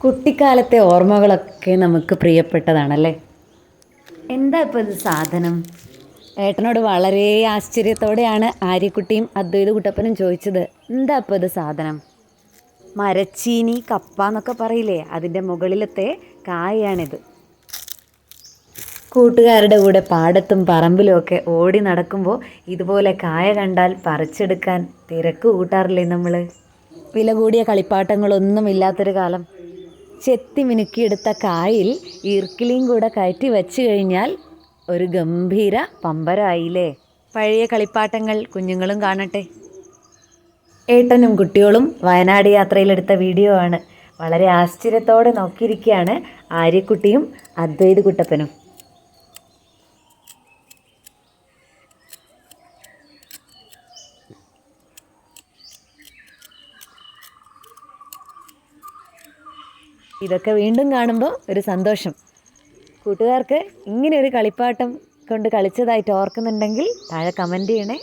കുട്ടിക്കാലത്തെ ഓർമ്മകളൊക്കെ നമുക്ക് പ്രിയപ്പെട്ടതാണല്ലേ? എന്താ ഇപ്പോൾ ഇത് സാധനം? ഏട്ടനോട് വളരെ ആശ്ചര്യത്തോടെയാണ് ആര്യക്കുട്ടിയും അദ്വൈത കുട്ടപ്പനും ചോദിച്ചത്. എന്താ ഇപ്പോൾ ഇത് സാധനം? മരച്ചീനി കപ്പ എന്നൊക്കെ പറയില്ലേ? അതിന്റെ മുകളിലത്തെ കായാണിത് കൂട്ടുകാരുടെ കൂടെ പാടത്തും പറമ്പിലുമൊക്കെ ഓടി നടക്കുമ്പോൾ ഇതുപോലെ കായ കണ്ടാൽ പറിച്ചെടുക്കാൻ തിരക്ക് കൂട്ടാറില്ലേ നമ്മൾ വില കൂടിയ കളിപ്പാട്ടങ്ങളൊന്നും ഇല്ലാത്തൊരു കാലം. ചെത്തി മിനുക്കിയെടുത്ത കായിൽ ഈർക്കിലിയും കൂടെ കയറ്റി വെച്ച് കഴിഞ്ഞാൽ ഒരു ഗംഭീര പമ്പരായില്ലേ? പഴയ കളിപ്പാട്ടങ്ങൾ കുഞ്ഞുങ്ങളും കാണട്ടെ. ഏട്ടനും കുട്ടികളും വയനാട് യാത്രയിലെടുത്ത വീഡിയോ ആണ്. വളരെ ആശ്ചര്യത്തോടെ നോക്കിയിരിക്കുകയാണ് ആര്യക്കുട്ടിയും അദ്വൈത് കുട്ടപ്പനും. ഇതൊക്കെ വീണ്ടും കാണുമ്പോൾ ഒരു സന്തോഷം. കൂട്ടുകാർക്ക് ഇങ്ങനെ ഒരു കളിപ്പാട്ടം കൊണ്ട് കളിച്ചതായിട്ട് ഓർക്കുന്നുണ്ടെങ്കിൽ താഴെ കമന്റ് ചെയ്യണേ.